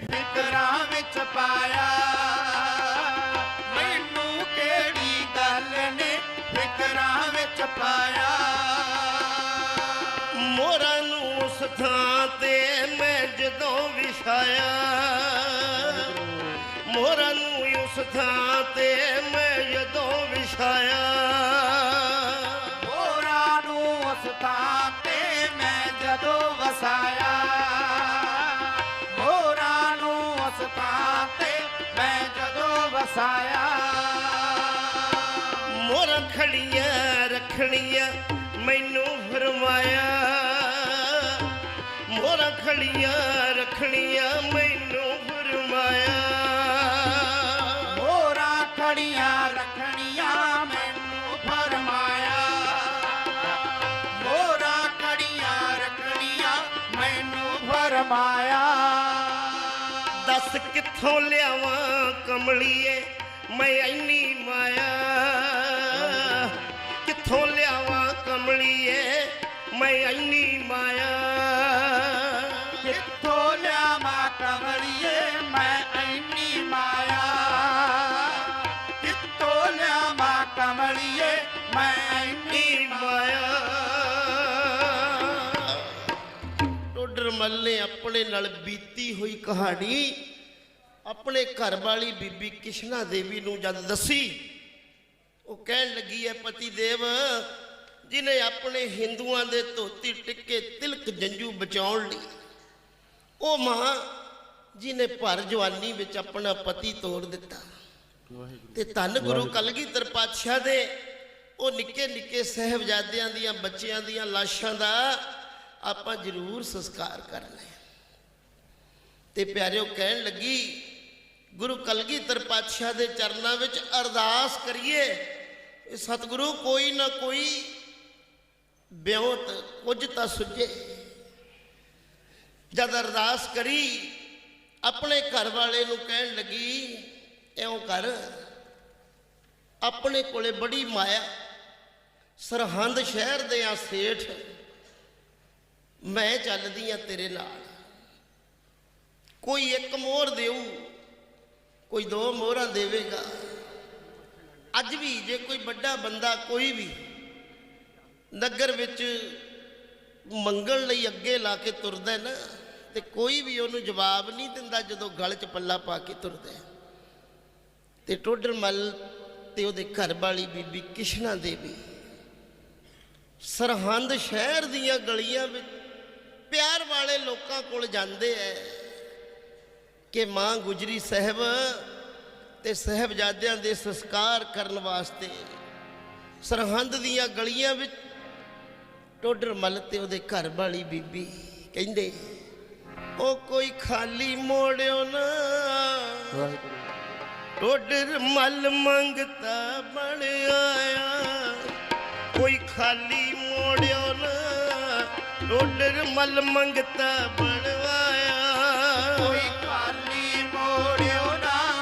ਫਿਕਰਾਂ ਵਿੱਚ ਪਾਇਆ। ਮੈਨੂੰ ਕਿਹੜੀ ਗੱਲ ਨੇ ਫਿਕਰਾਂ ਵਿੱਚ ਪਾਇਆ? ਮੋਰਾਂ ਨੂੰ ਉਸ ਥਾਂ ਤੇ ਮੈਂ ਜਦੋਂ ਵਿਛਾਇਆ। ਮੋਰਾਂ ਨੂੰ ਉਸ ਥਾਂ ਤੇ ਮੈਂ ਜਦੋਂ ਵਿਛਾਇਆ। ਵਸਾਇਆ ਮੋਰਾਂ ਖੜੀਆਂ, ਰੱਖਣੀਆਂ ਮੈਨੂੰ ਫਰਮਾਇਆ। ਮੋਰ ਖੜੀਆਂ, ਰੱਖਣੀਆਂ ਮੈਨੂੰ ਫਰਮਾਇਆ। ਹੋਰਾਂ ਖੜੀਆਂ, ਰੱਖਣੀਆਂ ਮੈਨੂੰ ਫਰਮਾਇਆ। ਹੋਰਾਂ ਖੜੀਆਂ, ਰੱਖਣੀਆਂ ਮੈਨੂੰ ਫਰਮਾਇਆ। ਦੱਸ ਕਿੱਥੋਂ ਲਿਆਵਾਂ ਕਮਲੀਏ? ਮੈਂ ਐਨੀ ਮਾਇਆ। ਕਿੱਥੋਂ ਲਿਆਵਾਂ ਕਮਲੀਏ? ਮੈਂ ਐਨੀ ਮਾਇਆ। ਕਿੱਥੋਂ ਲਿਆਵਾਂ ਕਮਲੀਏ? ਮੈਂ ਐਨੀ ਮਾਇਆ। ਕਿੱਥੋਂ ਲਿਆਵਾਂ ਕਮਲੀਏ? ਮੈਂ ਐਨੀ ਮਾਇਆ। ਟੋਡਰ ਮੱਲ ਨੇ ਆਪਣੇ ਨਾਲ ਬੀਤੀ ਹੋਈ ਕਹਾਣੀ ਆਪਣੇ ਘਰ ਵਾਲੀ ਬੀਬੀ ਕਿਸ਼ਨਾ ਦੇਵੀ ਨੂੰ ਜਦ ਦੱਸੀ ਉਹ ਕਹਿਣ ਲੱਗੀ ਹੈ ਪਤੀ ਦੇਵ ਜਿਨੇ ਆਪਣੇ ਹਿੰਦੂਆਂ ਦੇ ਧੋਤੀ ਟਿੱਕੇ ਤਿਲਕ ਜੰਜੂ ਬਚਾਉਣ ਲਈ ਉਹ ਮਾਂ ਜਿਨੇ ਭਰ ਜਵਾਨੀ ਵਿੱਚ ਆਪਣਾ ਪਤੀ ਤੋੜ ਦਿੱਤਾ। ਤੇ ਧੰਨ ਗੁਰੂ ਕਲਗੀਧਰ ਪਾਤਸ਼ਾਹ ਦੇ ਉਹ ਨਿੱਕੇ ਨਿੱਕੇ ਸਹਿਬਜ਼ਾਦਿਆਂ ਦੀਆਂ ਬੱਚਿਆਂ ਦੀਆਂ ਲਾਸ਼ਾਂ ਦਾ ਆਪਾਂ ਜ਼ਰੂਰ ਸੰਸਕਾਰ ਕਰਨਾ ਹੈ ਤੇ ਪਿਆਰਿਓ ਕਹਿਣ ਲੱਗੀ ਗੁਰੂ ਕਲਗੀਧਰ ਪਾਤਸ਼ਾਹ ਦੇ ਚਰਨਾਂ ਵਿੱਚ ਅਰਦਾਸ ਕਰੀਏ, ਇਹ ਸਤਿਗੁਰੂ ਕੋਈ ਨਾ ਕੋਈ ਬਿਉਂਤ ਕੁਝ ਤਾਂ ਸੁਝੇ। ਜਦ ਅਰਦਾਸ ਕਰੀ, ਆਪਣੇ ਘਰ ਵਾਲੇ ਨੂੰ ਕਹਿਣ ਲੱਗੀ, ਇਉਂ ਕਰ, ਆਪਣੇ ਕੋਲੇ ਬੜੀ ਮਾਇਆ, ਸਰਹੰਦ ਸ਼ਹਿਰ ਦੇ ਆ ਸੇਠ, ਮੈਂ ਚੱਲਦੀ ਆ ਤੇਰੇ ਨਾਲ। ਕੋਈ ਇੱਕ ਮੋਹਰ ਦੇਊ ਕੋਈ ਦੋ ਮੋਹਰਾਂ ਦੇਵੇਗਾ। ਅੱਜ ਵੀ ਜੇ ਕੋਈ ਵੱਡਾ ਬੰਦਾ ਕੋਈ ਵੀ ਨਗਰ ਵਿੱਚ ਮੰਗਣ ਲਈ ਅੱਗੇ ਲਾ ਕੇ ਤੁਰਦਾ ਨਾ, ਤੇ ਕੋਈ ਵੀ ਉਹਨੂੰ ਜਵਾਬ ਨਹੀਂ ਦਿੰਦਾ ਜਦੋਂ ਗਲ 'ਚ ਪੱਲਾ ਪਾ ਕੇ ਤੁਰਦਾ ਹੈ। ਤੇ ਟੋਡਰ ਮੱਲ ਤੇ ਉਹਦੇ ਘਰ ਵਾਲੀ ਬੀਬੀ ਕਿਸ਼ਨਾ ਦੇਵੀ, ਸਰਹੰਦ ਸ਼ਹਿਰ ਦੀਆਂ ਗਲੀਆਂ ਵਿੱਚ ਪਿਆਰ ਵਾਲੇ ਲੋਕਾਂ ਕੋਲ ਜਾਂਦੇ ਐ ਕਿ ਮਾਂ ਗੁਜਰੀ ਸਾਹਿਬ ਤੇ ਸਹਿਬਜ਼ਾਦਿਆਂ ਦੇ ਸੰਸਕਾਰ ਕਰਨ ਵਾਸਤੇ ਸਰਹੰਦ ਦੀਆਂ ਗਲੀਆਂ ਵਿੱਚ ਟੋਡਰ ਮੱਲ ਤੇ ਉਹਦੇ ਘਰ ਵਾਲੀ ਬੀਬੀ ਕਹਿੰਦੇ, ਉਹ ਕੋਈ ਖਾਲੀ ਮੋੜਿਓ ਨਾ। ਟੋਡਰ ਮੱਲ ਮੰਗਤਾ ਬਣ ਆਇਆ। ਕੋਈ ਖਾਲੀ ਮੋੜਿਓ ਨਾ। ਟੋਡਰ ਮੱਲ ਮੰਗਤਾ ਬਣ ਖਾਲੀ ਮੋੜਿਓ ਨਾ।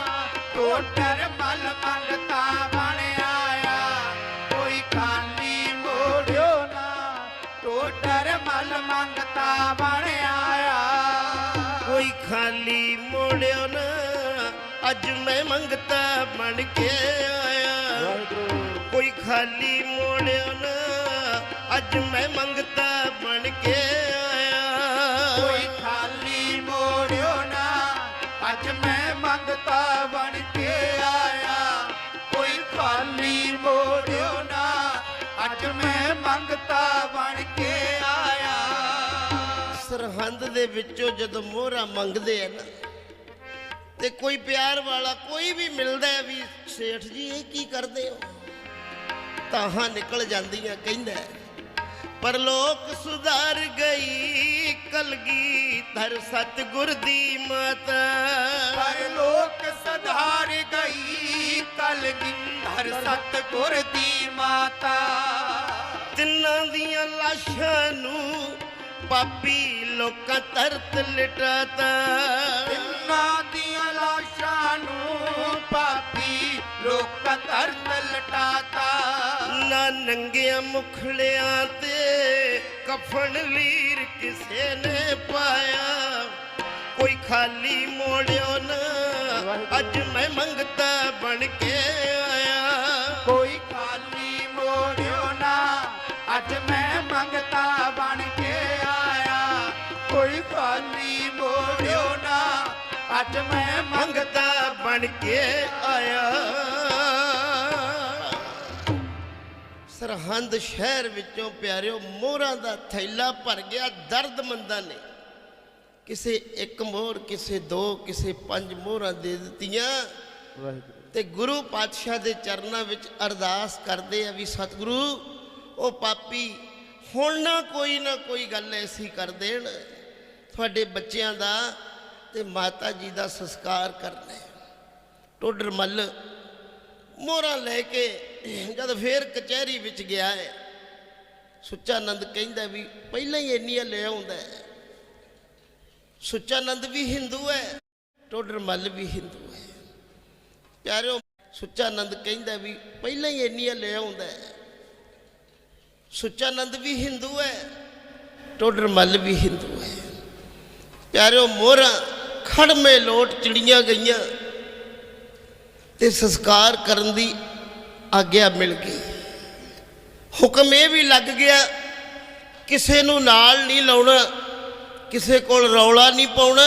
ਟੋਟਰ ਮਲ ਮੰਗਤਾ ਬਣ ਆਇਆ। ਕੋਈ ਖਾਲੀ ਮੋੜਿਓ ਨਾ। ਟੋਟਰ ਮਲ ਮੰਗਤਾ ਬਣ ਆਇਆ। ਕੋਈ ਖਾਲੀ ਮੋੜਿਓ ਨਾ। ਅੱਜ ਮੈਂ ਮੰਗਤਾ ਬਣ ਕੇ ਆਇਆ। ਕੋਈ ਖਾਲੀ ਮੋੜਿਓ ਨਾ। ਅੱਜ ਮੈਂ ਮੰਗਤਾ ਬਣ ਕੇ ਮੈਂ ਬਣ ਕੇ ਆਇਆ। ਕੋਈ ਖਾਲੀ ਮੋੜਿਓ ਨਾ, ਅੱਜ ਮੈਂ ਮੰਗਤਾ ਬਣ ਕੇ ਆਇਆ। ਸਰਹੰਦ ਦੇ ਵਿੱਚੋਂ ਜਦੋਂ ਮੋਹਰਾ ਮੰਗਦੇ ਆ ਨਾ, ਤੇ ਕੋਈ ਪਿਆਰ ਵਾਲਾ ਕੋਈ ਵੀ ਮਿਲਦਾ ਹੈ ਵੀ, ਸੇਠ ਜੀ, ਇਹ ਕੀ ਕਰਦੇ ਹੋ? ਤਾਹਾਂ ਨਿਕਲ ਜਾਂਦੀਆਂ, ਕਹਿੰਦਾ ਹੈ, ਪਰ ਲੋਕ ਸੁਧਰ ਗਈ ਕਲਗੀ ਧਰ ਸਤਗੁਰ ਦੀ ਮਾਤਾ। ਪਰ ਲੋਕ ਸਧਾਰ ਗਈ ਕਲਗਿੰਧਰ ਸਤਗੁਰ ਦੀ ਮਾਤਾ। ਤਿੰਨਾਂ ਦੀਆਂ ਲਾਸ਼ਾਂ ਨੂੰ ਪਾਪੀ ਲੋਕਾਂ ਤਰਤ ਲਟਾਤਾ। ਤਿੰਨਾਂ ਦੀਆਂ ਲਾਸ਼ਾਂ ਨੂੰ ਪਾਪੀ ਲੋਕਾਂ ਧਰਤ ਲਟਾਤਾ। ਨਾ ਨੰਗਿਆਂ ਮੁਖੜਿਆਂ ਤੇ ਕਫਨ ਵੀਰ ਕਿਸੇ ਨੇ ਪਾਇਆ ਕੋਈ ਖਾਲੀ ਮੋੜਿਓ ਨਾ ਅੱਜ ਮੈਂ ਮੰਗਤਾ ਬਣ ਕੇ ਆਇਆ ਕੋਈ ਖਾਲੀ ਮੋੜਿਓ ਨਾ ਅੱਜ ਮੈਂ ਮੰਗਤਾ ਬਣ ਕੇ ਆਇਆ ਕੋਈ ਖਾਲੀ ਮੋੜਿਓ ਨਾ ਅੱਜ ਮੈਂ ਮੰਗਤਾ ਮੰਗਤਾ ਬਣ ਕੇ ਆਇਆ ਸਰਹੰਦ ਸ਼ਹਿਰ ਵਿੱਚੋਂ ਪਿਆਰਿਓ ਮੋਹਰਾਂ ਦਾ ਥੈਲਾ ਭਰ ਗਿਆ ਦਰਦਮੰਦਾਂ ਨੇ। ਕਿਸੇ ਇੱਕ ਮੋਹਰ ਕਿਸੇ ਦੋ ਕਿਸੇ ਪੰਜ ਮੋਹਰਾਂ ਦੇ ਦਿੱਤੀਆਂ। ਤੇ ਗੁਰੂ ਪਾਤਸ਼ਾਹ ਦੇ ਚਰਨਾਂ ਵਿੱਚ ਅਰਦਾਸ ਕਰਦੇ ਆ ਵੀ ਸਤਿਗੁਰੂ ਉਹ ਪਾਪੀ ਹੁਣ ਨਾ ਕੋਈ ਨਾ ਕੋਈ ਗੱਲ ਐਸੀ ਕਰ ਦੇਣ। ਤੁਹਾਡੇ ਬੱਚਿਆਂ ਦਾ ਤੇ ਮਾਤਾ ਜੀ ਦਾ ਸੰਸਕਾਰ ਕਰਨਾ। ਟੋਡਰ ਮੱਲ ਮੋਹਰਾਂ ਲੈ ਕੇ ਜਦ ਫੇਰ ਕਚਹਿਰੀ ਵਿੱਚ ਗਿਆ ਹੈ, ਸੁੱਚਾਨੰਦ ਕਹਿੰਦਾ ਵੀ ਪਹਿਲਾਂ ਹੀ ਇੰਨੀਆਂ ਲੈ ਆਉਂਦਾ ਹੈ। ਸੁੱਚਾਨੰਦ ਵੀ ਹਿੰਦੂ ਹੈ, ਟੋਡਰ ਮੱਲ ਵੀ ਹਿੰਦੂ ਹੈ। ਪਿਆਰਿਓ, ਸੁੱਚਾਨੰਦ ਕਹਿੰਦਾ ਵੀ ਪਹਿਲਾਂ ਹੀ ਇੰਨੀਆਂ ਲੈ ਆਉਂਦਾ ਸੁੱਚਾਨੰਦ ਵੀ ਹਿੰਦੂ ਹੈ, ਟੋਡਰ ਮੱਲ ਵੀ ਹਿੰਦੂ ਹੈ। ਪਿਆਰਿਓ, ਮੋਹਰਾਂ ਖੜਮੇ ਲੋਟ ਚਿੜੀਆਂ ਗਈਆਂ। ਤੇ ਸੰਸਕਾਰ ਕਰਨ ਦੀ ਆਗਿਆ ਮਿਲ ਗਈ। ਹੁਕਮ ਇਹ ਵੀ ਲੱਗ ਗਿਆ, ਕਿਸੇ ਨੂੰ ਨਾਲ ਨਹੀਂ ਲਾਉਣਾ, ਕਿਸੇ ਕੋਲ ਰੌਲਾ ਨਹੀਂ ਪਾਉਣਾ